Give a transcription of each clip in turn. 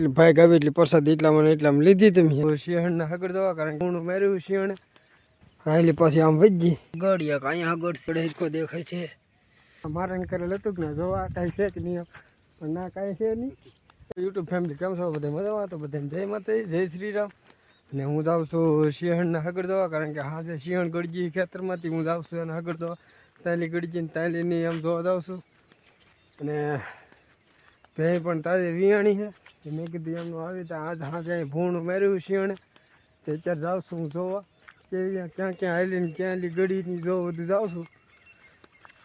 જેટલી ભાઈ ગાવી એટલી પ્રસાદ એટલા મને એટલા લીધી તમે. શિયાળના આગળ દવા કારણ કે હું માર્યું શિયાળે. આયલી પાછી આમ વજી ગળિયા અહીંયા આગળ સડે હિરકો દેખાય છે. મારણ કરેલ હતું કે ના જોવા કાંઈ છે કે નહીં પણ ના કાંઈ છે નહીં. યુટ્યુબ ફેમિલી કેમ છો? બધા મજામાં? તો બધાને જય માતા જય શ્રી રામ અને હું જાઉં છું શિયાળના આગળ દવા કારણ કે હા જે શિયાળ ગળજી ખેતરમાંથી. હું જાઉં છું એના આગળ દવા તાલી ગળજી ને તાલીની આમ જોવા જાઉં છું. અને ભેં પણ તાજી વિયાણી છે. તો મેં કીધું એમનું આવી તો આજ હા ત્યાં ભૂણ માર્યું શિયાળે તો અત્યારે જાઉં છું હું જોવા. કેવી ક્યાં ક્યાં આવેલી ક્યાં લી ગળીની જોવા બધું જાઉં છું.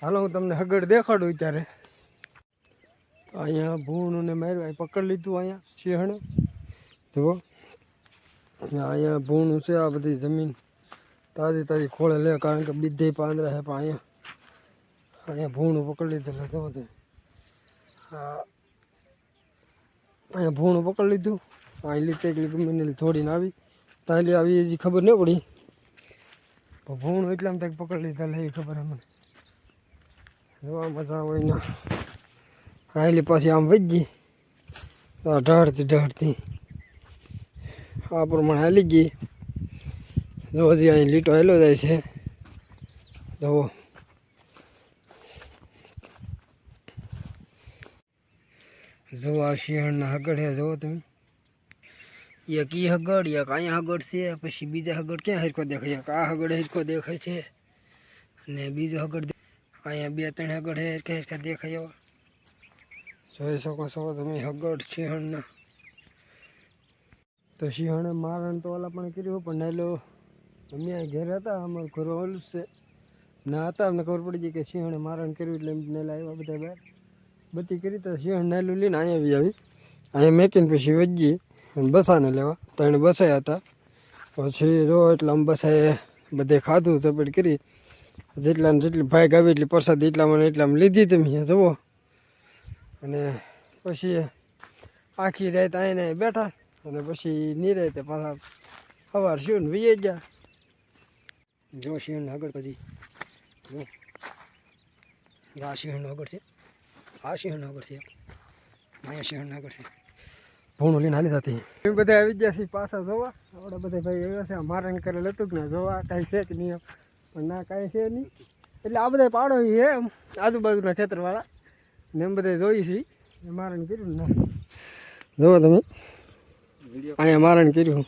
હાલો હું તમને હગડ દેખાડું અત્યારે. તો અહીંયા ભૂણું ને માર્યું, અહીં પકડી લીધું અહીંયા સિંહણે જુઓ. અને અહીંયા ભૂણું છે, આ બધી જમીન. તાજી તાજી ખોળે લે, કારણ કે બીજે પાંદડા છે પણ અહીંયા. અહીંયા ભૂણું પકડી લીધેલું, જુઓ તમે. હા. અહીંયા ભૂણું પકડી લીધું. અહીં લીધું એકલી ગમે થોડીને આવી. તાલી આવી, હજી ખબર ન પડી. પણ ભૂણું એટલા તક પકડી લીધા, લે ખબર અમને જોવા મજા હોય ને આયલી પાછી આમ વજી આ ઢળતી ઢળતી. આ પ્રમાણે હાલી ગઈ. જો હજી અહીં લીટો હેલો જાય છે. જુઓ. જુઓ આ શિયાળના હગડ છે જુઓ તમે. એક ઈ હગડ, એક અહીંયા હગડ છે, પછી બીજા હગડ ક્યાં હરખો દેખાય? એક આ હગડ હરકો દેખાય છે, અને બીજો હગડ અહીંયા બે ત્રણ હગડ હે, હરખા હરખા દેખાય એવા. જોઈ શકો છો તમે, હગડ સિંહણના તો સિંહણે મારણ તો ઓલા પણ કર્યું, પણ નાયલો અમે ઘેર હતા, અમારું ઘર ઓલું છે. ના હતા, અમને ખબર પડી ગઈ કે સિંહણે મારણ કર્યું એટલે નાયલા આવ્યા બધા બહાર. બધી કરી તો સિંહણ નાયલું લઈને અહીંયા આવી અહીંયા મેકીને પછી વજીએ અને બસાને લેવા. ત્રણ બસાયા હતા. પછી જો એટલે આમ બસાએ બધે ખાધું તપેટ કરી. જેટલા ને જેટલી ભાઈ ગાવી એટલી પ્રસાદ એટલા મને એટલામાં લીધી તમે અહીંયા, જુઓ. અને પછી આખી રાત આવીને બેઠા. અને પછી નિરાતે પાછા સવાર શિવને વીએ ગયા. જો શિવને આગળ પછી. જો. આ આગળ છે. આ આગળ છે. અહીંયા શિવણ છે. ભૂણું લઈને હાલી થતી એ બધા આવી ગયા છે પાછા જોવા. આપણે બધા ભાઈ આવ્યા છે. મારણ કરેલ હતું કે ના જોવા. કાંઈ છે કે નહીં પણ ના કાંઈ છે નહીં. એટલે આ બધા પાડો છે એમ. આજુબાજુના ખેતરવાળા. ને એમ બધા જોઈ છે. મારણ કર્યું ના. જોવા તમે. અહીંયા મારણ કર્યું.